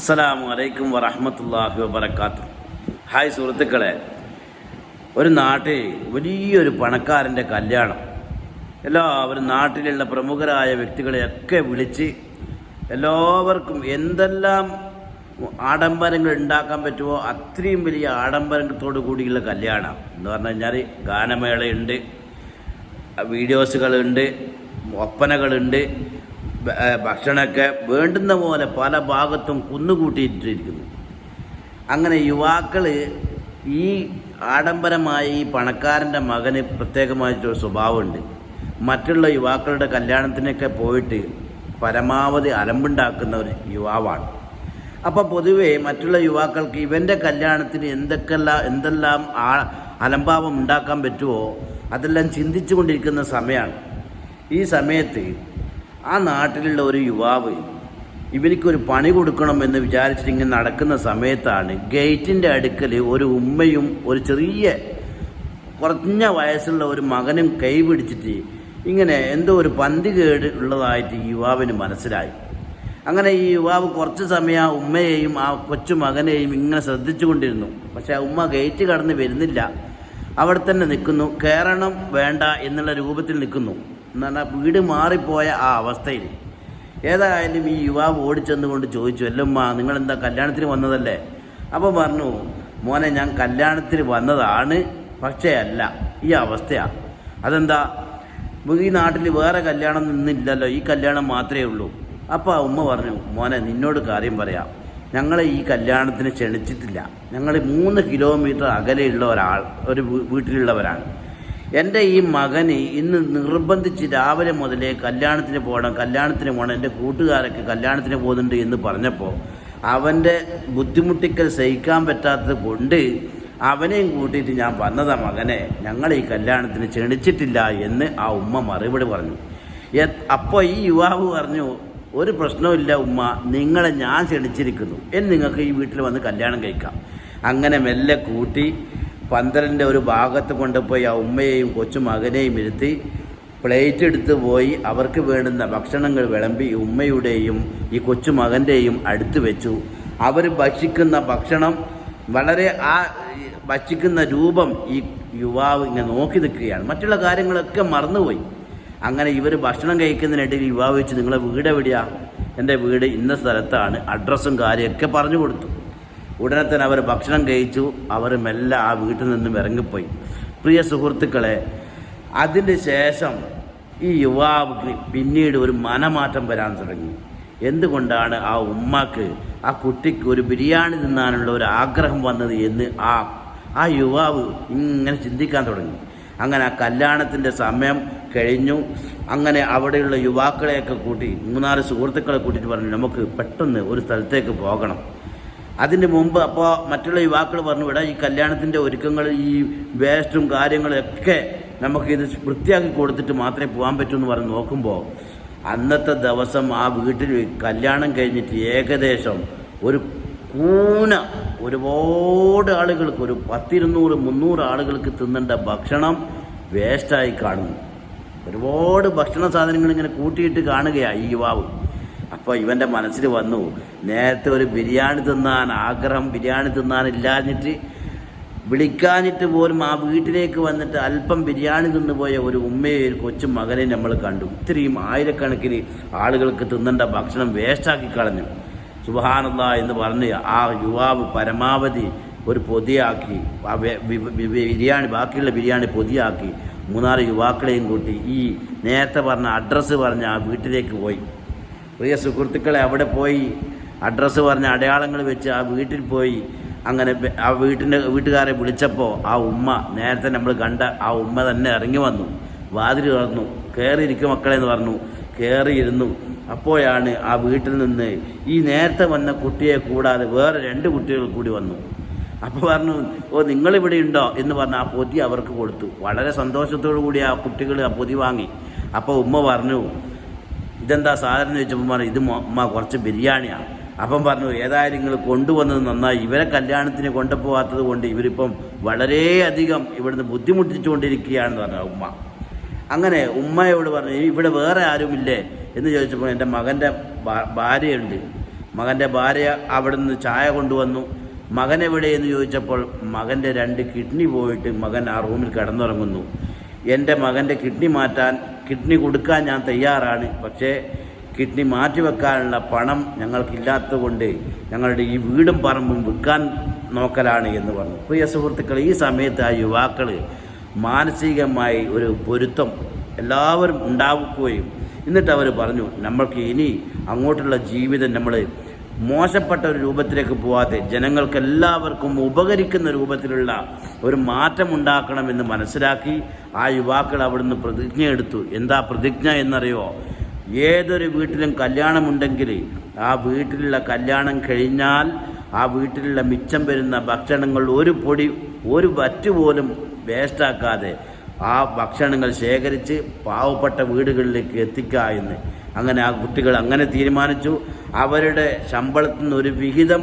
അസ്സലാമു അലൈക്കും വറഹമത്തല്ലാഹി വബർക്കാത്തു ഹായ് സുഹൃത്തുക്കളെ ഒരു നാട്ടിൽ വലിയൊരു പണക്കാരന്റെ കല്യാണം. എല്ലാവരും നാട്ടിലുള്ള പ്രമുഖരായ വ്യക്തികളെയൊക്കെ വിളിച്ച് എല്ലാവർക്കും എന്തെല്ലാം ആഡംബരങ്ങൾ ഉണ്ടാക്കാൻ പറ്റുമോ അത്രയും വലിയ ആഡംബരത്തോടു കൂടിയുള്ള കല്യാണം. എന്ന് പറഞ്ഞു കഴിഞ്ഞാൽ ഗാനമേളയുണ്ട് വീഡിയോസുകളുണ്ട് ഒപ്പനകളുണ്ട് ഭക്ഷണമൊക്കെ വേണ്ടുന്ന പോലെ പല ഭാഗത്തും കുന്നുകൂട്ടിയിട്ടിരിക്കുന്നു. അങ്ങനെ യുവാക്കൾ ഈ ആഡംബരമായ ഈ പണക്കാരന്റെ മകന് പ്രത്യേകമായിട്ടൊരു സ്വഭാവമുണ്ട്. മറ്റുള്ള യുവാക്കളുടെ കല്യാണത്തിനൊക്കെ പോയിട്ട് പരമാവധി അലമ്പുണ്ടാക്കുന്ന ഒരു യുവാവാണ്. അപ്പോൾ പൊതുവേ മറ്റുള്ള യുവാക്കൾക്ക് ഇവന്റെ കല്യാണത്തിന് എന്തൊക്കെല്ലാം എന്തെല്ലാം ആ അലംഭാവം ഉണ്ടാക്കാൻ പറ്റുമോ അതെല്ലാം ചിന്തിച്ചു കൊണ്ടിരിക്കുന്ന സമയമാണ്. ഈ സമയത്ത് ആ നാട്ടിലുള്ള ഒരു യുവാവ് ഇവനിക്കൊരു പണി കൊടുക്കണമെന്ന് വിചാരിച്ചിട്ട് ഇങ്ങനെ നടക്കുന്ന സമയത്താണ് ഗേറ്റിന്റെ അടുക്കൽ ഒരു ഉമ്മയും ഒരു ചെറിയ കുറഞ്ഞ വയസ്സുള്ള ഒരു മകനും കൈ പിടിച്ചിട്ട് ഇങ്ങനെ എന്തോ ഒരു പന്തി കേട് ഉള്ളതായിട്ട് യുവാവിന് മനസ്സിലായി. അങ്ങനെ ഈ യുവാവ് കുറച്ച് സമയം ആ ഉമ്മയെയും ആ കൊച്ചു മകനെയും ഇങ്ങനെ ശ്രദ്ധിച്ചു കൊണ്ടിരുന്നു പക്ഷെ ആ ഉമ്മ ഗേറ്റ് കടന്ന് വരുന്നില്ല. അവിടെ തന്നെ നിൽക്കുന്നു. കയറണം വേണ്ട എന്നുള്ള രൂപത്തിൽ നിൽക്കുന്നു. എന്ന് പറഞ്ഞാൽ വീട് മാറിപ്പോയ ആ അവസ്ഥയിൽ. ഏതായാലും ഈ യുവാവ് ഓടിച്ചെന്നുകൊണ്ട് ചോദിച്ചു എല്ലമ്മ നിങ്ങളെന്താ കല്യാണത്തിന് വന്നതല്ലേ? അപ്പോൾ പറഞ്ഞു മോനെ ഞാൻ കല്യാണത്തിന് വന്നതാണ് പക്ഷേ അല്ല ഈ അവസ്ഥയാണ് അതെന്താ? ഈ നാട്ടിൽ വേറെ കല്യാണം നിന്നില്ലല്ലോ ഈ കല്യാണം മാത്രമേ ഉള്ളൂ. അപ്പോൾ ആ ഉമ്മ പറഞ്ഞു മോനെ നിന്നോട് കാര്യം പറയാം. ഞങ്ങളെ ഈ കല്യാണത്തിന് ക്ഷണിച്ചിട്ടില്ല. ഞങ്ങൾ മൂന്ന് കിലോമീറ്റർ അകലെയുള്ള ഒരാൾ ഒരു വീട്ടിലുള്ളവരാണ്. എന്റെ ഈ മകന് ഇന്ന് നിർബന്ധിച്ച് രാവിലെ മുതലേ കല്യാണത്തിന് പോകണം കല്യാണത്തിന് പോകണം. എന്റെ കൂട്ടുകാരൊക്കെ കല്യാണത്തിന് പോകുന്നുണ്ട് എന്ന് പറഞ്ഞപ്പോൾ അവന്റെ ബുദ്ധിമുട്ടിക്കൽ സഹിക്കാൻ പറ്റാത്തത് കൊണ്ട് അവനെയും കൂട്ടിയിട്ട് ഞാൻ വന്നതാ മകനെ ഞങ്ങൾ ഈ കല്യാണത്തിന് ക്ഷണിച്ചിട്ടില്ല എന്ന് ആ ഉമ്മ മറുപടി പറഞ്ഞു. അപ്പോൾ ഈ യുവാവ് പറഞ്ഞു ഒരു പ്രശ്നവുമില്ല ഉമ്മ നിങ്ങളെ ഞാൻ ക്ഷണിച്ചിരിക്കുന്നു. എന്ന് നിങ്ങൾക്ക് ഈ വീട്ടിൽ വന്ന് കല്യാണം കഴിക്കാം. അങ്ങനെ മെല്ലെ കൂട്ടി പന്തലിന്റെ ഒരു ഭാഗത്ത് കൊണ്ടുപോയി ആ ഉമ്മയെയും കൊച്ചു മകനെയും ഇരുത്തി പ്ലേറ്റ് എടുത്തു പോയി അവർക്ക് വേണ്ടുന്ന ഭക്ഷണങ്ങൾ വിളമ്പി ഉമ്മയുടെയും ഈ കൊച്ചു മകന്റെയും അടുത്ത് വെച്ചു. അവർ ഭക്ഷിക്കുന്ന ഭക്ഷണം വളരെ ആ ഭക്ഷിക്കുന്ന രൂപം ഈ യുവാവ് ഇങ്ങനെ നോക്കി നിൽക്കുകയാണ്. മറ്റുള്ള കാര്യങ്ങളൊക്കെ മറന്നുപോയി. അങ്ങനെ ഇവർ ഭക്ഷണം കഴിക്കുന്നതിനിടയിൽ യുവാവ് വെച്ച് നിങ്ങളെ വീട് എവിടെയാണ് എന്റെ വീട് ഇന്ന സ്ഥലത്താണ്. അഡ്രസ്സും കാര്യമൊക്കെ പറഞ്ഞു കൊടുത്തു. ഉടനെ തന്നെ അവർ ഭക്ഷണം കഴിച്ചു. അവർ മെല്ലെ ആ വീട്ടിൽ നിന്നും ഇറങ്ങിപ്പോയി. പ്രിയ സുഹൃത്തുക്കളെ അതിന് ശേഷം ഈ യുവാവ് പിന്നീട് ഒരു മനമാറ്റം വരാൻ തുടങ്ങി. എന്തുകൊണ്ടാണ് ആ ഉമ്മക്ക് ആ കുട്ടിക്ക് ഒരു ബിരിയാണി തിന്നാനുള്ള ഒരു ആഗ്രഹം വന്നത് എന്ന് ആ ആ യുവാവ് ഇങ്ങനെ ചിന്തിക്കാൻ തുടങ്ങി. അങ്ങനെ ആ കല്യാണത്തിന്റെ സമയം കഴിഞ്ഞു. അങ്ങനെ അവിടെയുള്ള യുവാക്കളെയൊക്കെ കൂട്ടി മൂന്നാൽ സുഹൃത്തുക്കളെ കൂട്ടിയിട്ട് പറഞ്ഞു നമുക്ക് പെട്ടെന്ന് ഒരു സ്ഥലത്തേക്ക് പോകണം. അതിന് മുമ്പ് അപ്പോൾ മറ്റുള്ള യുവാക്കൾ പറഞ്ഞു ഇവിടെ ഈ കല്യാണത്തിന്റെ ഒരുക്കങ്ങൾ ഈ വേസ്റ്റും കാര്യങ്ങളൊക്കെ നമുക്കിത് വൃത്തിയാക്കി കൊടുത്തിട്ട് മാത്രമേ പോകാൻ പറ്റൂ എന്ന് പറഞ്ഞ് നോക്കുമ്പോൾ അന്നത്തെ ദിവസം ആ വീട്ടിൽ കല്യാണം കഴിഞ്ഞിട്ട് ഏകദേശം ഒരു കൂന ഒരുപാട് ആളുകൾക്ക് ഒരു പത്തിരുന്നൂറ് മുന്നൂറ് ആളുകൾക്ക് തിന്നേണ്ട ഭക്ഷണം വേസ്റ്റായി കാണുന്നു. ഒരുപാട് ഭക്ഷണ സാധനങ്ങൾ ഇങ്ങനെ കൂട്ടിയിട്ട് കാണുകയാണ് ഈ യുവാവ്. അപ്പോൾ ഇവന്റെ മനസ്സിൽ വന്നു നേരത്തെ ഒരു ബിരിയാണി തിന്നാൻ ആഗ്രഹം ബിരിയാണി തിന്നാൻ ഇല്ലാഞ്ഞിട്ട് വിളിക്കാനിട്ട് പോലും ആ വീട്ടിലേക്ക് വന്നിട്ട് അല്പം ബിരിയാണി തിന്നുപോയ ഒരു ഉമ്മയെ ഒരു കൊച്ചു മകനെ നമ്മൾ കണ്ടു. ഇത്രയും ആയിരക്കണക്കിന് ആളുകൾക്ക് തിന്നേണ്ട ഭക്ഷണം വേസ്റ്റാക്കി കളഞ്ഞു. സുബഹാനല്ല എന്ന് പറഞ്ഞ് ആ യുവാവ് പരമാവധി ഒരു പൊതിയാക്കി ആ ബിരിയാണി ബാക്കിയുള്ള ബിരിയാണി പൊതിയാക്കി മൂന്നാൽ യുവാക്കളെയും കൂട്ടി ഈ നേരത്തെ പറഞ്ഞ അഡ്രസ്സ് പറഞ്ഞ ആ വീട്ടിലേക്ക് പോയി. പ്രിയ സുഹൃത്തുക്കളെ അവിടെ പോയി അഡ്രസ്സ് പറഞ്ഞ അടയാളങ്ങൾ വെച്ച് ആ വീട്ടിൽ പോയി. അങ്ങനെ ആ വീട്ടിന്റെ വീട്ടുകാരെ വിളിച്ചപ്പോൾ ആ ഉമ്മ നേരത്തെ നമ്മൾ കണ്ട ആ ഉമ്മ തന്നെ ഇറങ്ങി വന്നു. വാതിൽ തുറന്നു. കയറിയിരിക്കും മക്കളെ എന്ന് പറഞ്ഞു. കയറിയിരുന്നു അപ്പോഴാണ് ആ വീട്ടിൽ നിന്ന് ഈ നേരത്തെ വന്ന കുട്ടിയെ കൂടാതെ വേറെ രണ്ട് കുട്ടികൾ കൂടി വന്നു. അപ്പോൾ പറഞ്ഞു ഓ നിങ്ങളിവിടെ ഉണ്ടോ? എന്ന് പറഞ്ഞ് ആ പൊതി അവർക്ക് കൊടുത്തു. വളരെ സന്തോഷത്തോടു കൂടി ആ കുട്ടികൾ ആ പൊതി വാങ്ങി. അപ്പോൾ ഉമ്മ പറഞ്ഞു ഇതെന്താ സാധനം എന്ന് ചോദിച്ചപ്പോൾ പറഞ്ഞു ഇത് അമ്മ കുറച്ച് ബിരിയാണിയാണ് അപ്പം പറഞ്ഞു ഏതായാലും നിങ്ങൾ കൊണ്ടുവന്നത് നന്നായി. ഇവരെ കല്യാണത്തിന് കൊണ്ടുപോകാത്തത് കൊണ്ട് ഇവരിപ്പം വളരെയധികം ഇവിടുന്ന് ബുദ്ധിമുട്ടിച്ചുകൊണ്ടിരിക്കുകയാണെന്ന് പറഞ്ഞു ഉമ്മ. അങ്ങനെ ഉമ്മയോട് പറഞ്ഞു ഇവിടെ വേറെ ആരുമില്ലേ? എന്ന് ചോദിച്ചപ്പോൾ എന്റെ മകന്റെ ഭാര്യയുണ്ട്. മകന്റെ ഭാര്യ അവിടെ നിന്ന് ചായ കൊണ്ടുവന്നു. മകൻ എവിടെയെന്ന് ചോദിച്ചപ്പോൾ മകന്റെ രണ്ട് കിഡ്നി പോയിട്ട് മകൻ ആ റൂമിൽ കിടന്നുറങ്ങുന്നു. എന്റെ മകന്റെ കിഡ്നി മാറ്റാൻ കിഡ്നി കൊടുക്കാൻ ഞാൻ തയ്യാറാണ്. പക്ഷേ കിഡ്നി മാറ്റിവെക്കാനുള്ള പണം ഞങ്ങൾക്കില്ലാത്തത് കൊണ്ട് ഞങ്ങളുടെ ഈ വീടും പറമ്പും വിൽക്കാൻ നോക്കലാണ് എന്ന് പറഞ്ഞു. പ്രിയ സുഹൃത്തുക്കൾ ഈ സമയത്ത് ആ യുവാക്കൾ മാനസികമായി ഒരു പൊരുത്തം എല്ലാവരും ഉണ്ടാവുകയും എന്നിട്ട് അവർ പറഞ്ഞു നമ്മൾക്ക് ഇനി അങ്ങോട്ടുള്ള ജീവിതം നമ്മൾ മോശപ്പെട്ട ഒരു രൂപത്തിലേക്ക് പോവാതെ ജനങ്ങൾക്ക് എല്ലാവർക്കും ഉപകരിക്കുന്ന രൂപത്തിലുള്ള ഒരു മാറ്റം ഉണ്ടാക്കണമെന്ന് മനസ്സിലാക്കി ആ യുവാക്കൾ അവിടുന്ന് പ്രതിജ്ഞ എടുത്തു. എന്താ പ്രതിജ്ഞ എന്നറിയോ? ഏതൊരു വീട്ടിലും കല്യാണമുണ്ടെങ്കിൽ ആ വീട്ടിലുള്ള കല്യാണം കഴിഞ്ഞാൽ ആ വീട്ടിലുള്ള മിച്ചം വരുന്ന ഭക്ഷണങ്ങൾ ഒരു പൊടി ഒരു വറ്റ് പോലും വേസ്റ്റാക്കാതെ ആ ഭക്ഷണങ്ങൾ ശേഖരിച്ച് പാവപ്പെട്ട വീടുകളിലേക്ക് എത്തിക്കുക എന്ന്. അങ്ങനെ ആ കുട്ടികൾ അങ്ങനെ തീരുമാനിച്ചു. അവരുടെ ശമ്പളത്തിൽ നിന്ന് ഒരു വിഹിതം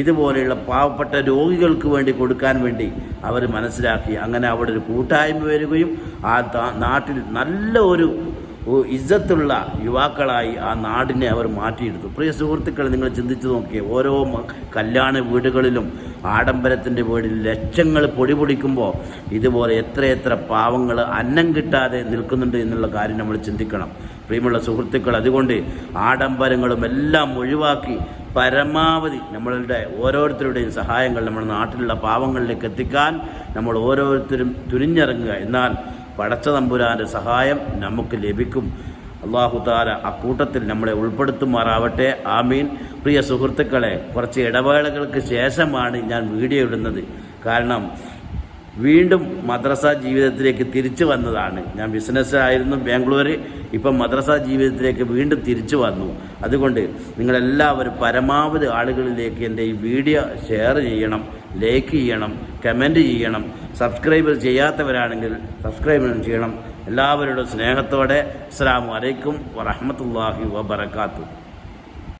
ഇതുപോലെയുള്ള പാവപ്പെട്ട രോഗികൾക്ക് വേണ്ടി കൊടുക്കാൻ വേണ്ടി അവർ മനസ്സിലാക്കി. അങ്ങനെ അവിടെ ഒരു കൂട്ടായ്മ വരികയും ആ നാട്ടിൽ നല്ല ഒരു ഇജ്ജത്തുള്ള യുവാക്കളായി ആ നാടിനെ അവർ മാറ്റിയെടുത്തു. പ്രിയ സുഹൃത്തുക്കൾ നിങ്ങൾ ചിന്തിച്ചു നോക്കിയേ ഓരോ കല്യാണ വീടുകളിലും ആഡംബരത്തിന്റെ വീടിൽ ലക്ഷങ്ങൾ പൊടി പൊടിക്കുമ്പോൾ ഇതുപോലെ എത്രയെത്ര പാവങ്ങൾ അന്നം കിട്ടാതെ നിൽക്കുന്നുണ്ട് എന്നുള്ള കാര്യം നമ്മൾ ചിന്തിക്കണം. പ്രിയമുള്ള സുഹൃത്തുക്കൾ അതുകൊണ്ട് ആഡംബരങ്ങളും എല്ലാം ഒഴിവാക്കി പരമാവധി നമ്മളുടെ ഓരോരുത്തരുടെയും സഹായങ്ങൾ നമ്മുടെ നാട്ടിലുള്ള പാവങ്ങളിലേക്ക് എത്തിക്കാൻ നമ്മൾ ഓരോരുത്തരും തുനിഞ്ഞിറങ്ങുക. എന്നാൽ പടച്ച തമ്പുരാന്റെ സഹായം നമുക്ക് ലഭിക്കും. അള്ളാഹു താല അക്കൂട്ടത്തിൽ നമ്മളെ ഉൾപ്പെടുത്തുമാറാവട്ടെ. ആമീൻ. പ്രിയ സുഹൃത്തുക്കളെ കുറച്ച് ഇടവേളകൾക്ക് ശേഷമാണ് ഞാൻ വീഡിയോ ഇടുന്നത്. കാരണം വീണ്ടും മദ്രസ ജീവിതത്തിലേക്ക് തിരിച്ചു വന്നതാണ്. ഞാൻ ബിസിനസ്സായിരുന്നു ബാംഗ്ലൂർ ഇപ്പം മദ്രസ ജീവിതത്തിലേക്ക് വീണ്ടും തിരിച്ചു വന്നു. അതുകൊണ്ട് നിങ്ങളെല്ലാവരും പരമാവധി ആളുകളിലേക്ക് എന്റെ ഈ വീഡിയോ ഷെയർ ചെയ്യണം ലൈക്ക് ചെയ്യണം കമന്റ് ചെയ്യണം. സബ്സ്ക്രൈബ് ചെയ്യാത്തവരാണെങ്കിൽ സബ്സ്ക്രൈബ് ചെയ്യണം. എല്ലാവരുടെ സ്നേഹത്തോടെ അസ്സാം വലൈക്കും വറഹമത്തല്ലാഹി വബർക്കാത്തു